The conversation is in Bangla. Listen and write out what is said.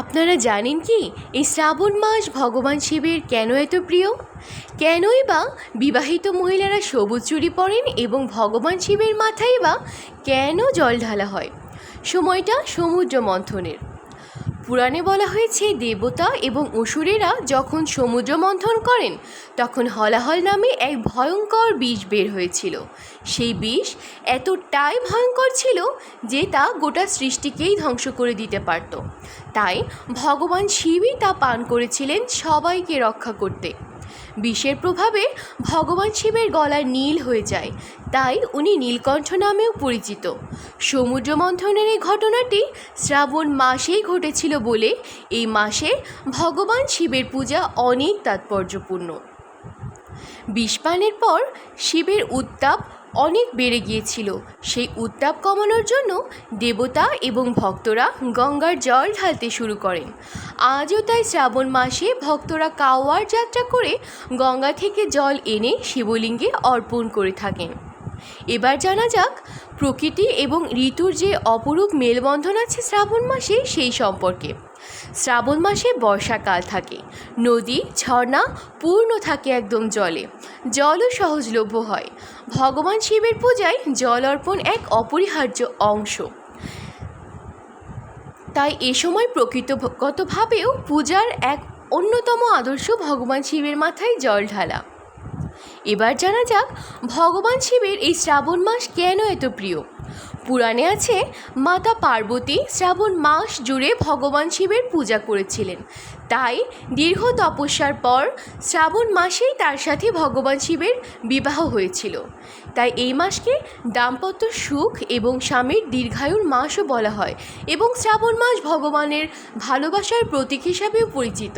আপনারা জানেন কি, এই শ্রাবণ মাস ভগবান শিবের কেন এত প্রিয়? কেনই বা বিবাহিত মহিলারা সবুজ চুরি পরেন এবং ভগবান শিবের মাথায় বা কেন জল ঢালা হয়? সময়টা সমুদ্র মন্থনের পুরাণে বলা হয়েছে, দেবতা এবং অসুরেরা যখন সমুদ্র মন্থন করেন, তখন হলাহল নামে এক ভয়ঙ্কর বিষ বের হয়েছিল। সেই বিষ এতটাই ভয়ঙ্কর ছিল যে তা গোটা সৃষ্টিকেই ধ্বংস করে দিতে পারত। তাই ভগবান শিবই তা পান করেছিলেন সবাইকে রক্ষা করতে। বিষের প্রভাবে ভগবান শিবের গলা নীল হয়ে যায়। তাই উনি নীলকণ্ঠ নামেও পরিচিত। সমুদ্র মন্থনের এই ঘটনাটি শ্রাবণ মাসেই ঘটেছিল বলে এই মাসে ভগবান শিবের পূজা অনেক তাৎপর্যপূর্ণ। বিষপানের পর শিবের উত্তাপ অনেক বেড়ে গিয়েছিল। সেই উত্তাপ কমানোর জন্য দেবতা এবং ভক্তরা গঙ্গার জল ঢালতে শুরু করেন। আজও তাই শ্রাবণ মাসে ভক্তরা কাওয়ার যাত্রা করে গঙ্গা থেকে জল এনে শিবলিঙ্গে অর্পণ করে থাকেন। এবার জানা যাক, প্রকৃতি এবং ঋতুর যে অপরূপ মেলবন্ধন আছে শ্রাবণ মাসে সেই সম্পর্কে। শ্রাবণ মাসে বর্ষাকাল থাকে, নদী, ঝর্ণা পূর্ণ থাকে একদম জলে, জলও সহজলভ্য হয়। ভগবান শিবের পূজায় জল অর্পণ এক অপরিহার্য অংশ। তাই এ সময় প্রকৃতগতভাবেও পূজার এক অন্যতম আদর্শ ভগবান শিবের মাথায় জল ঢালা। এবার জানা যাক ভগবান শিবের এই শ্রাবণ মাস কেন এত প্রিয়। পুরাণে আছে, মাতা পার্বতী শ্রাবণ মাস জুড়ে ভগবান শিবের পূজা করেছিলেন। তাই দীর্ঘ তপস্যার পর শ্রাবণ মাসেই তার সাথে ভগবান শিবের বিবাহ হয়েছিল। তাই এই মাসকে দাম্পত্য সুখ এবং স্বামীর দীর্ঘায়ুর মাসও বলা হয় এবং শ্রাবণ মাস ভগবানের ভালোবাসার প্রতীক হিসাবেও পরিচিত।